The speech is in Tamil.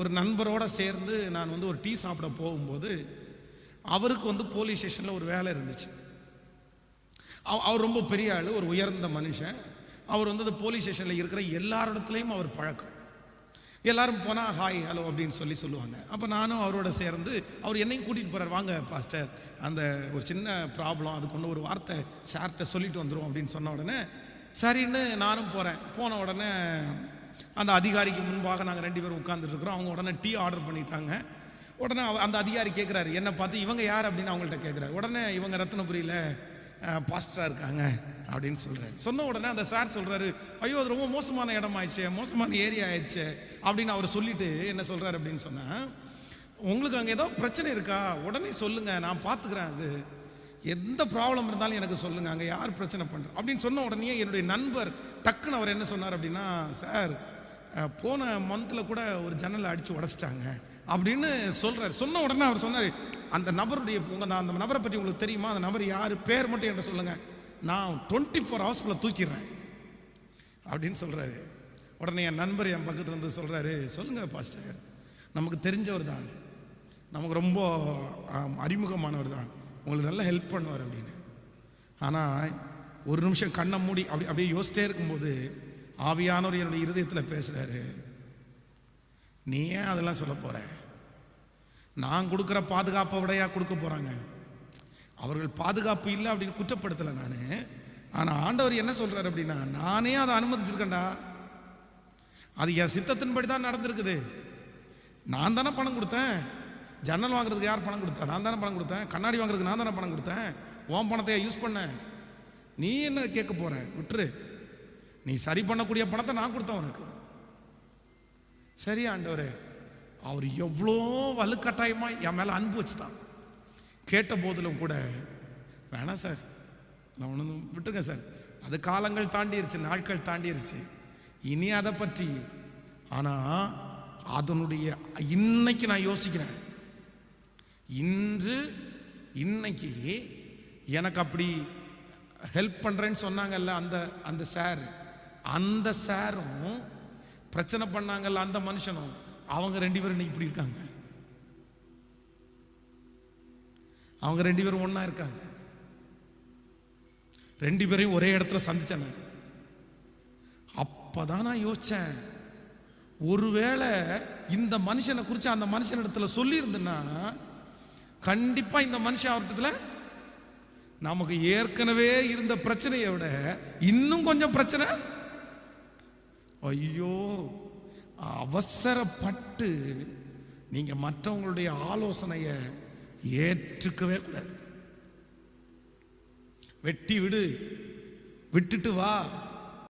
ஒரு நண்பரோடு சேர்ந்து நான் வந்து ஒரு டீ சாப்பிட போகும்போது அவருக்கு வந்து போலீஸ் ஸ்டேஷனில் ஒரு வேலை இருந்துச்சு. அவ- அவர் ரொம்ப பெரிய ஆள் ஒரு உயர்ந்த மனுஷன். அவர் வந்து அந்த போலீஸ் ஸ்டேஷனில் இருக்கிற எல்லாரிடத்துலையும் அவர் பழக்கம். எல்லாரும் போனால் ஹாய் ஹலோ அப்படின்னு சொல்லி சொல்லுவாங்க. அப்போ நானும் அவரோட சேர்ந்து அவர் என்னையும் கூட்டிகிட்டு போகிறார் வாங்க பாஸ்டர் அந்த ஒரு சின்ன ப்ராப்ளம் அதுக்கு ஒன்று ஒரு வார்த்தை சார்கிட்ட சொல்லிட்டு வந்துடும் அப்படின்னு சொன்ன உடனே சரின்னு நானும் போகிறேன் போன உடனே அந்த அதிகாரிக்கு முன்பாக நாங்கள் ரெண்டு பேரும் உட்காந்துட்ருக்குறோம் அவங்க உடனே டீ ஆர்டர் பண்ணிட்டாங்க. உடனே அவ- அந்த அதிகாரி கேட்குறாரு என்னை பார்த்து இவங்க யார்? அப்படின்னு அவங்கள்ட்ட கேட்குறாரு உடனே இவங்க ரத்னபுரியில் பாஸ்டராக இருக்காங்க. அப்படின்னு சொல்கிறாரு சொன்ன உடனே அந்த சார் சொல்கிறாரு ஐயோ அது ரொம்ப மோசமான இடம் ஆயிடுச்சு மோசமான ஏரியா ஆயிடுச்சு அப்படின்னு அவர் சொல்லிட்டு என்ன சொல்கிறாரு அப்படின்னு சொன்னால் உங்களுக்கு அங்கே ஏதோ பிரச்சனை இருக்கா? உடனே சொல்லுங்கள் நான் பார்த்துக்கிறேன் அது. எந்த ப்ராப்ளம் இருந்தாலும் எனக்கு சொல்லுங்கள் அங்கே யார் பிரச்சனை பண்ணுற அப்படின்னு சொன்ன உடனே என்னுடைய நண்பர் டக்குன்னு அவர் என்ன சொன்னார் அப்படின்னா சார் போன மந்தில் கூட ஒரு ஜன்னலை அடித்து உடச்சிட்டாங்க அப்படின்னு சொல்கிறார் சொன்ன உடனே அவர் சொன்னார் அந்த நபருடைய உங்கள் அந்த நபரை பற்றி உங்களுக்கு தெரியுமா? அந்த நபர் யார்? பேர் மட்டும் என்கிட்ட சொல்லுங்கள் நான் டுவெண்ட்டி ஃபோர் ஹவர்ஸ்க்குள்ளே தூக்கிடுறேன் அப்படின்னு சொல்கிறாரு உடனே என் நண்பர் என் பக்கத்தில் இருந்து சொல்கிறாரு சொல்லுங்கள் பாஸ்டர். நமக்கு தெரிஞ்சவர் தான். நமக்கு ரொம்ப அறிமுகமானவர் தான். உங்களுக்கு நல்லா ஹெல்ப் பண்ணுவார் அப்படின்னு. ஆனால் ஒரு நிமிஷம் கண்ணை மூடி அப்படி அப்படியே யோசிச்சிட்டே இருக்கும்போது ஆவியானவர் என்னுடைய இருதயத்தில் பேசுகிறாரு நீ ஏன் அதெல்லாம் சொல்ல போகிற நான் கொடுக்குற பாதுகாப்பை விடையா கொடுக்க போகிறாங்க அவர்கள் பாதுகாப்பு இல்லை அப்படின்னு குற்றப்படுத்தலை நான். ஆனால் ஆண்டவர் என்ன சொல்கிறார் அப்படின்னா நானே அதை அனுமதிச்சிருக்கேன்டா. அது என் சித்தத்தின்படி தான் நடந்திருக்குது. நான் தானே பணம் கொடுத்தேன். ஜன்னல் வாங்குறதுக்கு யார் பணம் கொடுத்தா? நான் தானே பணம் கொடுத்தேன். கண்ணாடி வாங்குறதுக்கு நான் தானே பணம் கொடுத்தேன். ஓம் பணத்தை யூஸ் பண்ண? நீ என்ன கேட்க போற? விட்டுரு. நீ சரி பண்ணக்கூடிய பணத்தை நான் கொடுத்தேன் உனக்கு. சரி ஆண்டவர். அவர் எவ்வளோ வலுக்கட்டாயமாக என் மேலே அன்பு வச்சுதான். கேட்ட போதிலும் கூட வேணாம் சார். நான் ஒன்று விட்டுருங்க சார். அது காலங்கள் தாண்டிருச்சு நாட்கள் தாண்டிருச்சு. இனி அதை பற்றி ஆனால் அதனுடைய இன்னைக்கு நான் யோசிக்கிறேன். இன்று இன்னைக்கு எனக்கு அப்படி ஹெல்ப் பண்ணுறேன்னு சொன்னாங்கல்ல அந்த அந்த சார் அந்த சாரும் பிரச்சனை பண்ணாங்கல்ல அந்த மனுஷனும். அவங்க ரெண்டு பேரும் இன்னைக்கு இப்படி இருக்காங்க. அவங்க ரெண்டு பேரும் ஒன்றா இருக்காங்க. ரெண்டு பேரையும் ஒரே இடத்துல சந்தித்தேன் நான். அப்பதான் நான் யோசித்தேன் ஒருவேளை இந்த மனுஷனை குறித்து அந்த மனுஷன் இடத்துல சொல்லியிருந்தேன்னா கண்டிப்பாக இந்த மனுஷன் அவர்கிட்ட நமக்கு ஏற்கனவே இருந்த பிரச்சனையை விட இன்னும் கொஞ்சம் பிரச்சனை? ஐயோ அவசரப்பட்டு நீங்கள் மற்றவங்களுடைய ஆலோசனையை ஏற்றுக்கவே கூடாது. வெட்டி விடு விட்டுட்டு வா.